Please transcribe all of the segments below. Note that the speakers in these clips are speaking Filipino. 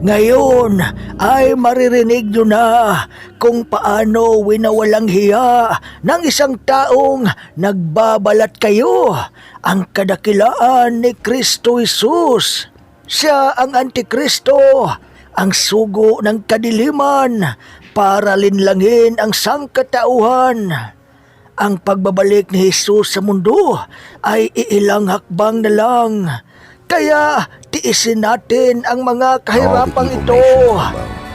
Ngayon ay maririnig nyo na kung paano winawalang hiya ng isang taong nagbabalat kayo ang kadakilaan ni Kristo Jesus. Siya ang Antikristo, ang sugo ng kadiliman para linlangin ang sangkatauhan. Ang pagbabalik ni Jesus sa mundo ay iilang hakbang na lang. Kaya tiisin natin ang mga kahirapang ito.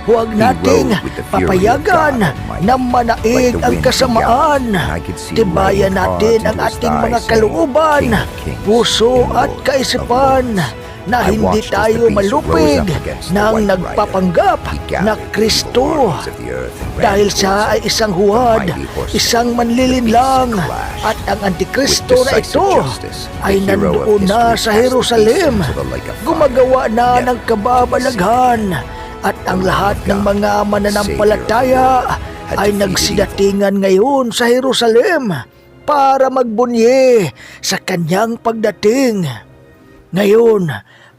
Huwag nating papayagan na manaig ang kasamaan. Tibayan natin ang ating mga kalooban, puso at kaisipan na hindi tayo malupig ng nagpapanggap na Kristo. Dahil siya ay isang huwad, isang manlilinlang, at ang Antikristo na ito ay nandoon na sa Jerusalem, gumagawa na ng kababalaghan, at ang lahat ng mga mananampalataya ay nagsidatingan ngayon sa Jerusalem para magbunye sa kanyang pagdating. Ngayon,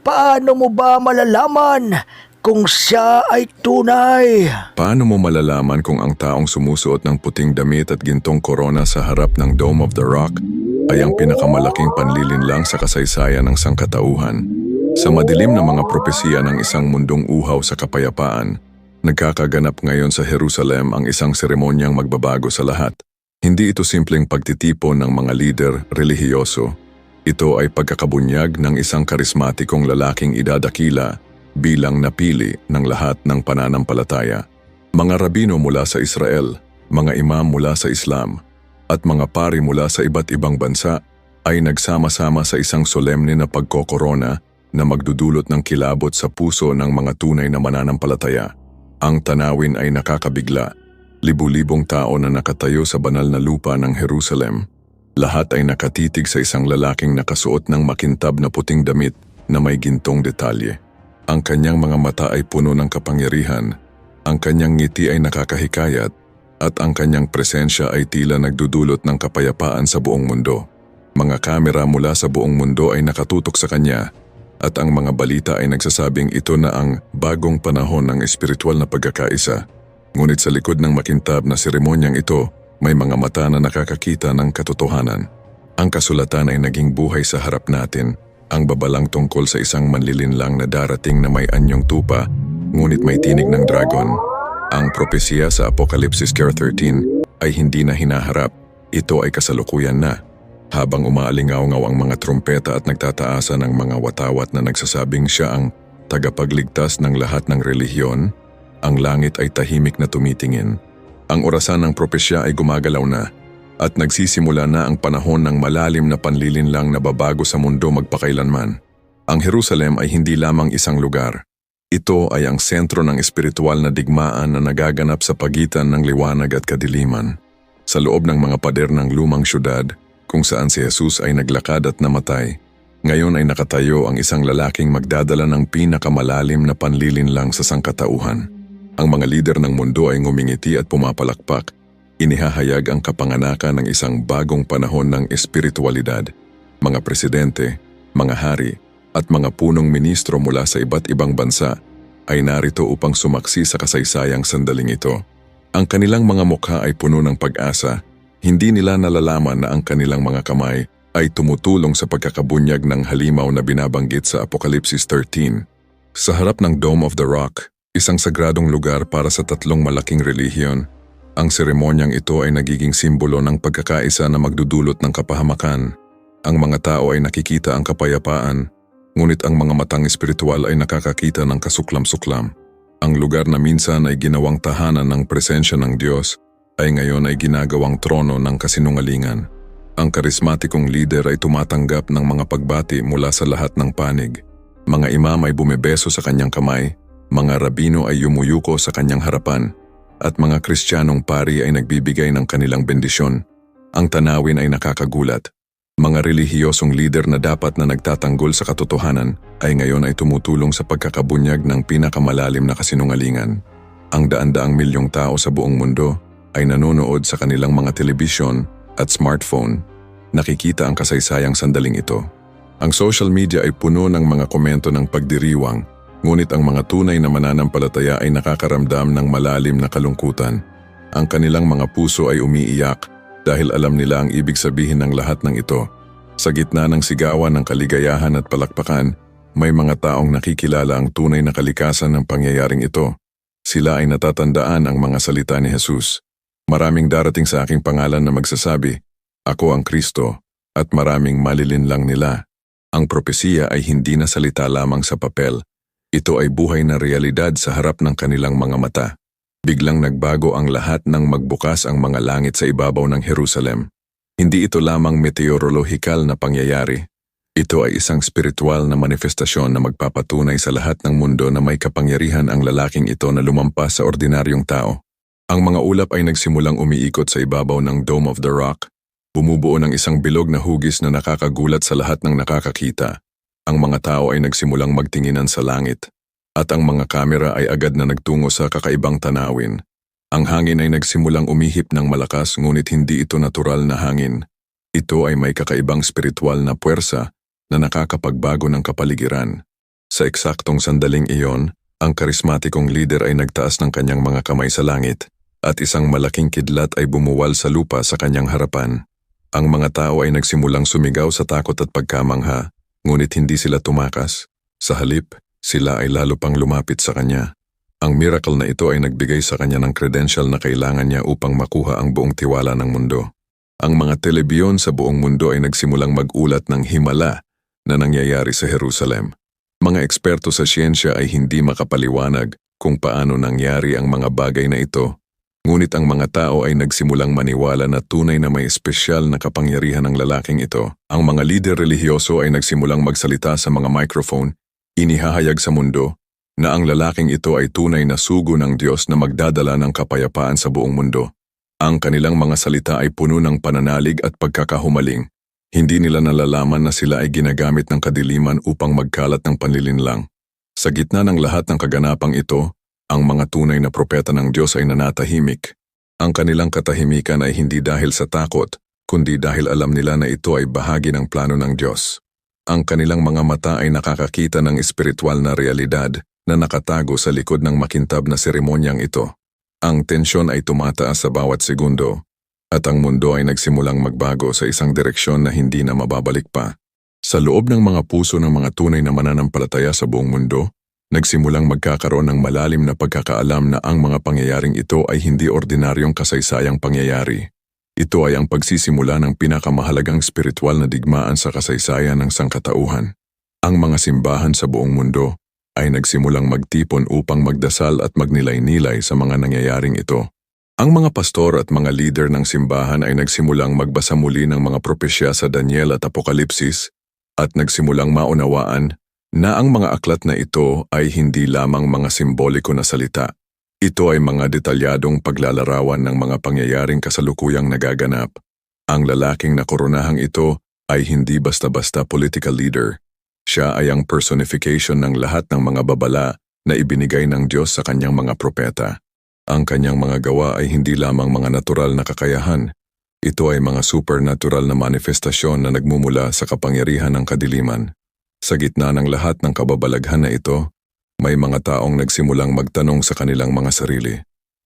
paano mo ba malalaman kung siya ay tunay? Paano mo malalaman kung ang taong sumusuot ng puting damit at gintong korona sa harap ng Dome of the Rock ay ang pinakamalaking panlilinlang sa kasaysayan ng sangkatauhan? Sa madilim na mga propesiya ng isang mundong uhaw sa kapayapaan, nagkakaganap ngayon sa Jerusalem ang isang seremonyang magbabago sa lahat. Hindi ito simpleng pagtitipon ng mga lider relihiyoso. Ito ay pagkakabunyag ng isang karismatikong lalaking idadakila bilang napili ng lahat ng pananampalataya. Mga rabino mula sa Israel, mga imam mula sa Islam, at mga pari mula sa iba't ibang bansa ay nagsama-sama sa isang solemne na pagkokorona na magdudulot ng kilabot sa puso ng mga tunay na mananampalataya. Ang tanawin ay nakakabigla. Libu-libong tao na nakatayo sa banal na lupa ng Jerusalem. Lahat ay nakatitig sa isang lalaking nakasuot ng makintab na puting damit na may gintong detalye. Ang kanyang mga mata ay puno ng kapangyarihan, ang kanyang ngiti ay nakakahikayat, at ang kanyang presensya ay tila nagdudulot ng kapayapaan sa buong mundo. Mga kamera mula sa buong mundo ay nakatutok sa kanya at ang mga balita ay nagsasabing ito na ang bagong panahon ng espiritual na pagkakaisa. Ngunit sa likod ng makintab na seremonyang ito, may mga mata na nakakakita ng katotohanan. Ang kasulatan ay naging buhay sa harap natin, ang babalang tungkol sa isang manlilinlang na darating na may anyong tupa, ngunit may tinig ng dragon. Ang propesiya sa Apocalypse Care 13 ay hindi na hinaharap, ito ay kasalukuyan na. Habang umaalingaw-ngaw ang mga trumpeta at nagtataasa ng mga watawat na nagsasabing siya ang tagapagligtas ng lahat ng relihiyon, ang langit ay tahimik na tumitingin. Ang orasan ng propesya ay gumagalaw na at nagsisimula na ang panahon ng malalim na panlilinlang na babago sa mundo magpakailanman. Ang Jerusalem ay hindi lamang isang lugar. Ito ay ang sentro ng espiritual na digmaan na nagaganap sa pagitan ng liwanag at kadiliman. Sa loob ng mga pader ng lumang syudad, kung saan si Jesus ay naglakad at namatay. Ngayon ay nakatayo ang isang lalaking magdadala ng pinakamalalim na panlilinlang sa sangkatauhan. Ang mga lider ng mundo ay ngumingiti at pumapalakpak. Inihahayag ang kapanganakan ng isang bagong panahon ng espiritualidad. Mga presidente, mga hari, at mga punong ministro mula sa iba't ibang bansa ay narito upang sumaksi sa kasaysayang sandaling ito. Ang kanilang mga mukha ay puno ng pag-asa hindi nila nalalaman na ang kanilang mga kamay ay tumutulong sa pagkakabunyag ng halimaw na binabanggit sa Apokalipsis 13. Sa harap ng Dome of the Rock, isang sagradong lugar para sa tatlong malaking relihiyon, ang seremonyang ito ay nagiging simbolo ng pagkakaisa na magdudulot ng kapahamakan. Ang mga tao ay nakikita ang kapayapaan, ngunit ang mga matang espiritual ay nakakakita ng kasuklam-suklam. Ang lugar na minsan ay ginawang tahanan ng presensya ng Diyos ay ngayon ay ginagawang trono ng kasinungalingan. Ang karismatikong leader ay tumatanggap ng mga pagbati mula sa lahat ng panig. Mga imam ay bumebeso sa kanyang kamay, mga rabino ay yumuyuko sa kanyang harapan, at mga kristyanong pari ay nagbibigay ng kanilang bendisyon. Ang tanawin ay nakakagulat. Mga relihiyosong leader na dapat na nagtatanggol sa katotohanan ay ngayon ay tumutulong sa pagkakabunyag ng pinakamalalim na kasinungalingan. Ang daan-daang milyong tao sa buong mundo ay nanonood sa kanilang mga telebisyon at smartphone, nakikita ang kasaysayang sandaling ito. Ang social media ay puno ng mga komento ng pagdiriwang, Ngunit ang mga tunay na mananampalataya ay nakakaramdam ng malalim na kalungkutan. Ang kanilang mga puso ay umiiyak dahil alam nila ang ibig sabihin ng lahat ng ito. Sa gitna ng sigawan ng kaligayahan at palakpakan, may mga taong nakikilala ang tunay na kalikasan ng pangyayaring ito. Sila ay natatandaan ang mga salita ni Jesus. Maraming darating sa aking pangalan na magsasabi, Ako ang Kristo, at maraming malilinlang nila. Ang propesiya ay hindi na salita lamang sa papel. Ito ay buhay na realidad sa harap ng kanilang mga mata. Biglang nagbago ang lahat nang magbukas ang mga langit sa ibabaw ng Jerusalem. Hindi ito lamang meteorolohikal na pangyayari. Ito ay isang spiritual na manifestasyon na magpapatunay sa lahat ng mundo na may kapangyarihan ang lalaking ito na lumampas sa ordinaryong tao. Ang mga ulap ay nagsimulang umiikot sa ibabaw ng Dome of the Rock. Bumubuo ng isang bilog na hugis na nakakagulat sa lahat ng nakakakita. Ang mga tao ay nagsimulang magtinginan sa langit at ang mga kamera ay agad na nagtungo sa kakaibang tanawin. Ang hangin ay nagsimulang umihip ng malakas ngunit hindi ito natural na hangin. Ito ay may kakaibang spiritual na puwersa na nakakapagbago ng kapaligiran. Sa eksaktong sandaling iyon, ang karismatikong leader ay nagtaas ng kanyang mga kamay sa langit at isang malaking kidlat ay bumuwal sa lupa sa kanyang harapan. Ang mga tao ay nagsimulang sumigaw sa takot at pagkamangha, ngunit hindi sila tumakas. Sa halip, sila ay lalo pang lumapit sa kanya. Ang miracle na ito ay nagbigay sa kanya ng credential na kailangan niya upang makuha ang buong tiwala ng mundo. Ang mga telebiyon sa buong mundo ay nagsimulang magulat ng himala na nangyayari sa Jerusalem. Mga eksperto sa siyensya ay hindi makapaliwanag kung paano nangyari ang mga bagay na ito. Ngunit ang mga tao ay nagsimulang maniwala na tunay na may espesyal na kapangyarihan ng lalaking ito. Ang mga lider relihiyoso ay nagsimulang magsalita sa mga microphone Inihahayag sa mundo na ang lalaking ito ay tunay na sugo ng Diyos na magdadala ng kapayapaan sa buong mundo. Ang kanilang mga salita ay puno ng pananalig at pagkakahumaling. Hindi nila nalalaman na sila ay ginagamit ng kadiliman upang magkalat ng panlilinlang. Sa gitna ng lahat ng kaganapang ito, ang mga tunay na propeta ng Diyos ay nanatahimik. Ang kanilang katahimikan ay hindi dahil sa takot, kundi dahil alam nila na ito ay bahagi ng plano ng Diyos. Ang kanilang mga mata ay nakakakita ng espiritual na realidad na nakatago sa likod ng makintab na seremonyang ito. Ang tensyon ay tumataas sa bawat segundo at ang mundo ay nagsimulang magbago sa isang direksyon na hindi na mababalik pa. Sa loob ng mga puso ng mga tunay na mananampalataya sa buong mundo, nagsimulang magkakaroon ng malalim na pagkakaalam na ang mga pangyayaring ito ay hindi ordinaryong kasaysayang pangyayari. Ito ay ang pagsisimula ng pinakamahalagang spiritual na digmaan sa kasaysayan ng sangkatauhan. Ang mga simbahan sa buong mundo ay nagsimulang magtipon upang magdasal at magnilay-nilay sa mga nangyayaring ito. Ang mga pastor at mga leader ng simbahan ay nagsimulang magbasa muli ng mga propesya sa Daniel at Apokalipsis at nagsimulang maunawaan na ang mga aklat na ito ay hindi lamang mga simboliko na salita. Ito ay mga detalyadong paglalarawan ng mga pangyayaring kasalukuyang nagaganap. Ang lalaking nakoronahang ito ay hindi basta-basta political leader. Siya ay ang personification ng lahat ng mga babala na ibinigay ng Diyos sa kanyang mga propeta. Ang kanyang mga gawa ay hindi lamang mga natural na kakayahan. Ito ay mga supernatural na manifestasyon na nagmumula sa kapangyarihan ng kadiliman. Sa gitna ng lahat ng kababalaghan na ito, may mga taong nagsimulang magtanong sa kanilang mga sarili,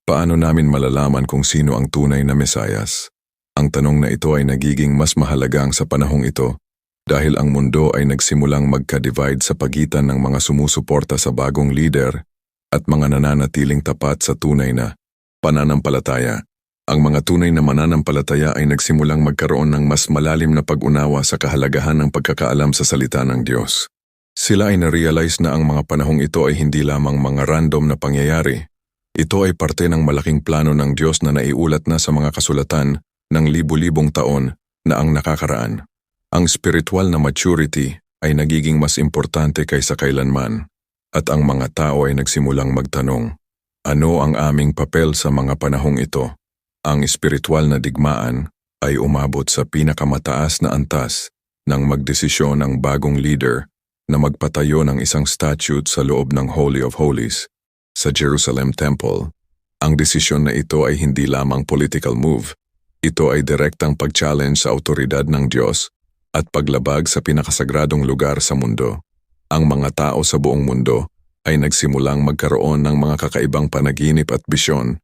paano namin malalaman kung sino ang tunay na mesayas? Ang tanong na ito ay nagiging mas mahalagang sa panahong ito dahil ang mundo ay nagsimulang magka-divide sa pagitan ng mga sumusuporta sa bagong leader at mga nananatiling tapat sa tunay na pananampalataya. Ang mga tunay na mananampalataya ay nagsimulang magkaroon ng mas malalim na pag-unawa sa kahalagahan ng pagkakaalam sa salita ng Diyos. Sila ay na-realize na ang mga panahong ito ay hindi lamang mga random na pangyayari. Ito ay parte ng malaking plano ng Diyos na naiulat na sa mga kasulatan ng libu-libong taon na ang nakakaraan. Ang spiritual na maturity ay nagiging mas importante kaysa kailanman at ang mga tao ay nagsimulang magtanong, ano ang aming papel sa mga panahong ito? Ang spiritual na digmaan ay umabot sa pinakamataas na antas nang magdesisyon ang bagong leader na magpatayo ng isang statute sa loob ng Holy of Holies sa Jerusalem Temple. Ang desisyon na ito ay hindi lamang political move. Ito ay direktang pag-challenge sa autoridad ng Diyos at paglabag sa pinakasagradong lugar sa mundo. Ang mga tao sa buong mundo ay nagsimulang magkaroon ng mga kakaibang panaginip at bisyon.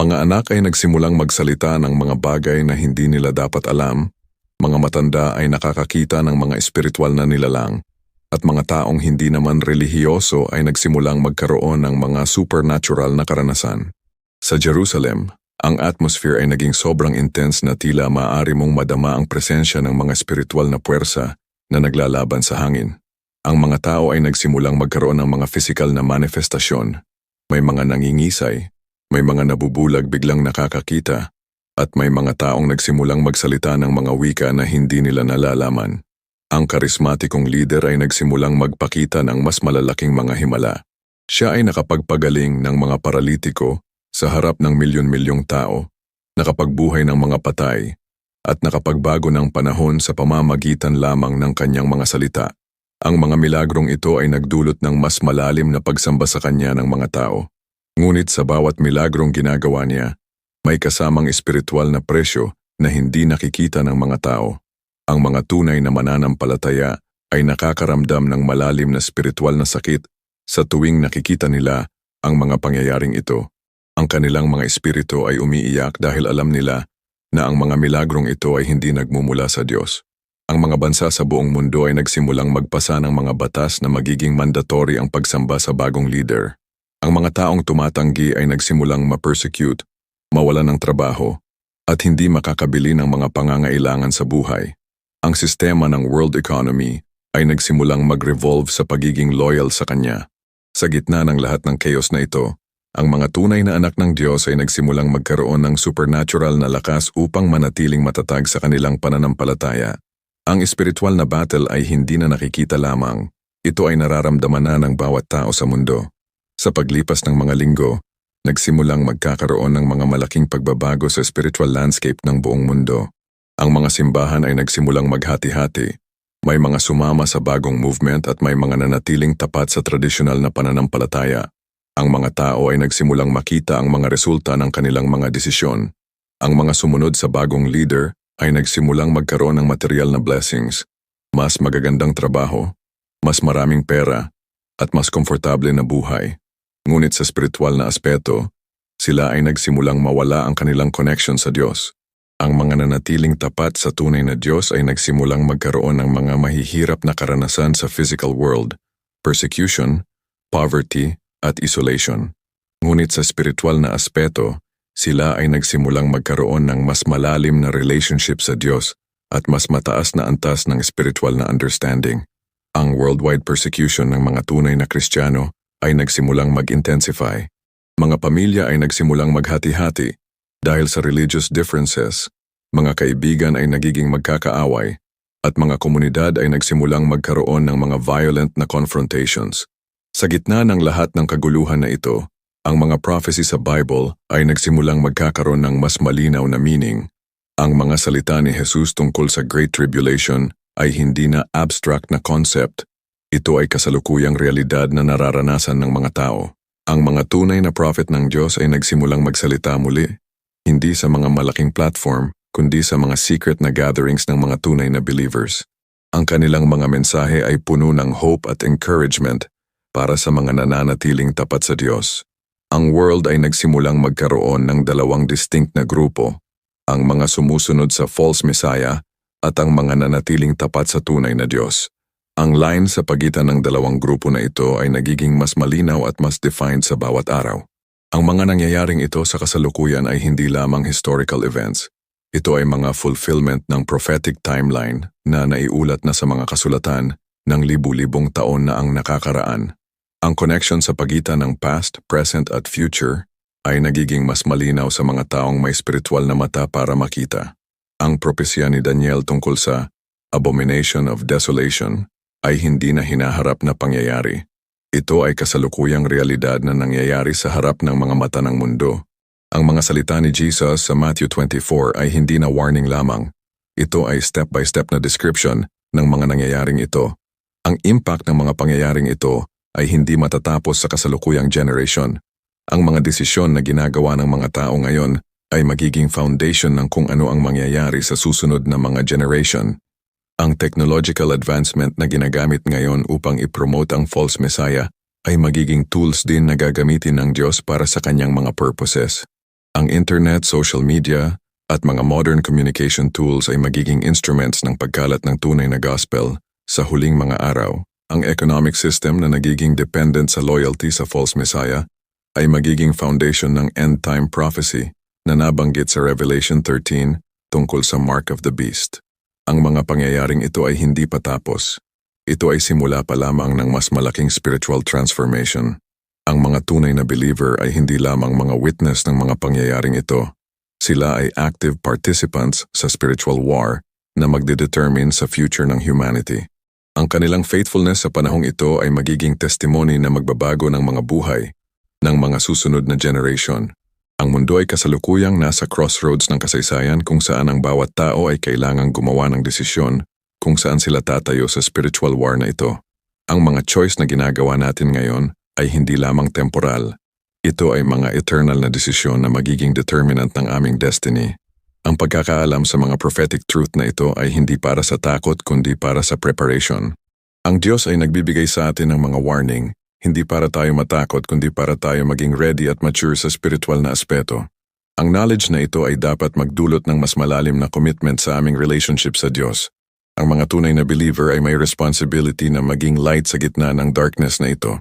Mga anak ay nagsimulang magsalita ng mga bagay na hindi nila dapat alam. Mga matanda ay nakakakita ng mga espiritual na nilalang. At mga taong hindi naman relihiyoso ay nagsimulang magkaroon ng mga supernatural na karanasan. Sa Jerusalem, ang atmosphere ay naging sobrang intense na tila maaari mong madama ang presensya ng mga espiritual na puwersa na naglalaban sa hangin. Ang mga tao ay nagsimulang magkaroon ng mga physical na manifestasyon. May mga nangingisay, may mga nabubulag biglang nakakakita, at may mga taong nagsimulang magsalita ng mga wika na hindi nila nalalaman. Ang karismatikong leader ay nagsimulang magpakita ng mas malalaking mga himala. Siya ay nakapagpagaling ng mga paralitiko sa harap ng milyon-milyong tao, nakapagbuhay ng mga patay, at nakapagbago ng panahon sa pamamagitan lamang ng kanyang mga salita. Ang mga milagrong ito ay nagdulot ng mas malalim na pagsamba sa kanya ng mga tao. Ngunit sa bawat milagrong ginagawa niya, may kasamang espiritual na presyo na hindi nakikita ng mga tao. Ang mga tunay na mananampalataya ay nakakaramdam ng malalim na espiritual na sakit sa tuwing nakikita nila ang mga pangyayaring ito. Ang kanilang mga espiritu ay umiiyak dahil alam nila na ang mga milagrong ito ay hindi nagmumula sa Diyos. Ang mga bansa sa buong mundo ay nagsimulang magpasa ng mga batas na magiging mandatory ang pagsamba sa bagong leader. Ang mga taong tumatanggi ay nagsimulang ma-persecute, mawalan ng trabaho, at hindi makakabili ng mga pangangailangan sa buhay. Ang sistema ng world economy ay nagsimulang mag-revolve sa pagiging loyal sa kanya. Sa gitna ng lahat ng chaos na ito, ang mga tunay na anak ng Diyos ay nagsimulang magkaroon ng supernatural na lakas upang manatiling matatag sa kanilang pananampalataya. Ang espiritual na battle ay hindi na nakikita lamang, ito ay nararamdaman na ng bawat tao sa mundo. Sa paglipas ng mga linggo, nagsimulang magkakaroon ng mga malaking pagbabago sa spiritual landscape ng buong mundo. Ang mga simbahan ay nagsimulang maghati-hati. May mga sumama sa bagong movement at may mga nanatiling tapat sa tradisyonal na pananampalataya. Ang mga tao ay nagsimulang makita ang mga resulta ng kanilang mga desisyon. Ang mga sumunod sa bagong leader ay nagsimulang magkaroon ng material na blessings, mas magagandang trabaho, mas maraming pera, at mas komportable na buhay. Ngunit sa spiritual na aspeto, sila ay nagsimulang mawala ang kanilang connection sa Diyos. Ang mga nanatiling tapat sa tunay na Diyos ay nagsimulang magkaroon ng mga mahihirap na karanasan sa physical world, persecution, poverty, at isolation. Ngunit sa spiritual na aspeto, sila ay nagsimulang magkaroon ng mas malalim na relationship sa Diyos at mas mataas na antas ng spiritual na understanding. Ang worldwide persecution ng mga tunay na Kristiyano ay nagsimulang mag-intensify. Mga pamilya ay nagsimulang maghati-hati dahil sa religious differences, mga kaibigan ay nagiging magkakaaway, at mga komunidad ay nagsimulang magkaroon ng mga violent na confrontations. Sa gitna ng lahat ng kaguluhan na ito, ang mga prophecy sa Bible ay nagsimulang magkakaroon ng mas malinaw na meaning. Ang mga salita ni Jesus tungkol sa Great Tribulation ay hindi na abstract na concept. Ito ay kasalukuyang realidad na nararanasan ng mga tao. Ang mga tunay na prophet ng Diyos ay nagsimulang magsalita muli, hindi sa mga malaking platform, kundi sa mga secret na gatherings ng mga tunay na believers. Ang kanilang mga mensahe ay puno ng hope at encouragement para sa mga nananatiling tapat sa Diyos. Ang world ay nagsimulang magkaroon ng dalawang distinct na grupo, ang mga sumusunod sa false messiah at ang mga nanatiling tapat sa tunay na Diyos. Ang line sa pagitan ng dalawang grupo na ito ay nagiging mas malinaw at mas defined sa bawat araw. Ang mga nangyayaring ito sa kasalukuyan ay hindi lamang historical events. Ito ay mga fulfillment ng prophetic timeline na naiulat na sa mga kasulatan ng libu-libong taon na ang nakakaraan. Ang connection sa pagitan ng past, present at future ay nagiging mas malinaw sa mga taong may spiritual na mata para makita. Ang propesya ni Daniel tungkol sa abomination of desolation ay hindi na hinaharap na pangyayari. Ito ay kasalukuyang realidad na nangyayari sa harap ng mga mata ng mundo. Ang mga salita ni Jesus sa Matthew 24 ay hindi na warning lamang. Ito ay step-by-step na description ng mga nangyayaring ito. Ang impact ng mga pangyayaring ito ay hindi matatapos sa kasalukuyang generation. Ang mga desisyon na ginagawa ng mga tao ngayon ay magiging foundation ng kung ano ang mangyayari sa susunod na mga generation. Ang technological advancement na ginagamit ngayon upang ipromote ang false messiah ay magiging tools din na gagamitin ng Diyos para sa kanyang mga purposes. Ang internet, social media, at mga modern communication tools ay magiging instruments ng pagkalat ng tunay na gospel sa huling mga araw. Ang economic system na nagiging dependent sa loyalty sa false messiah ay magiging foundation ng end-time prophecy na nabanggit sa Revelation 13 tungkol sa Mark of the Beast. Ang mga pangyayaring ito ay hindi pa tapos. Ito ay simula pa lamang ng mas malaking spiritual transformation. Ang mga tunay na believer ay hindi lamang mga witness ng mga pangyayaring ito. Sila ay active participants sa spiritual war na magdedetermine sa future ng humanity. Ang kanilang faithfulness sa panahong ito ay magiging testimony na magbabago ng mga buhay ng mga susunod na generation. Ang mundo ay kasalukuyang nasa crossroads ng kasaysayan kung saan ang bawat tao ay kailangang gumawa ng desisyon kung saan sila tatayo sa spiritual war na ito. Ang mga choice na ginagawa natin ngayon ay hindi lamang temporal. Ito ay mga eternal na desisyon na magiging determinant ng aming destiny. Ang pagkakaalam sa mga prophetic truth na ito ay hindi para sa takot kundi para sa preparation. Ang Diyos ay nagbibigay sa atin ng mga warning, hindi para tayo matakot kundi para tayo maging ready at mature sa spiritual na aspeto. Ang knowledge na ito ay dapat magdulot ng mas malalim na commitment sa aming relationship sa Diyos. Ang mga tunay na believer ay may responsibility na maging light sa gitna ng darkness na ito.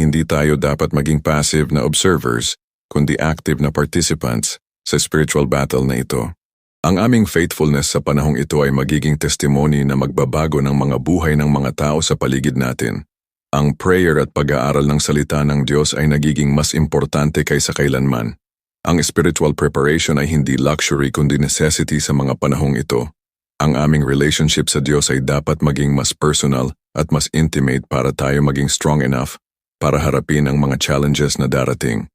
Hindi tayo dapat maging passive na observers, kundi active na participants sa spiritual battle na ito. Ang aming faithfulness sa panahong ito ay magiging testimony na magbabago ng mga buhay ng mga tao sa paligid natin. Ang prayer at pag-aaral ng salita ng Diyos ay nagiging mas importante kaysa kailanman. Ang spiritual preparation ay hindi luxury kundi necessity sa mga panahong ito. Ang aming relationship sa Diyos ay dapat maging mas personal at mas intimate para tayo maging strong enough para harapin ang mga challenges na darating.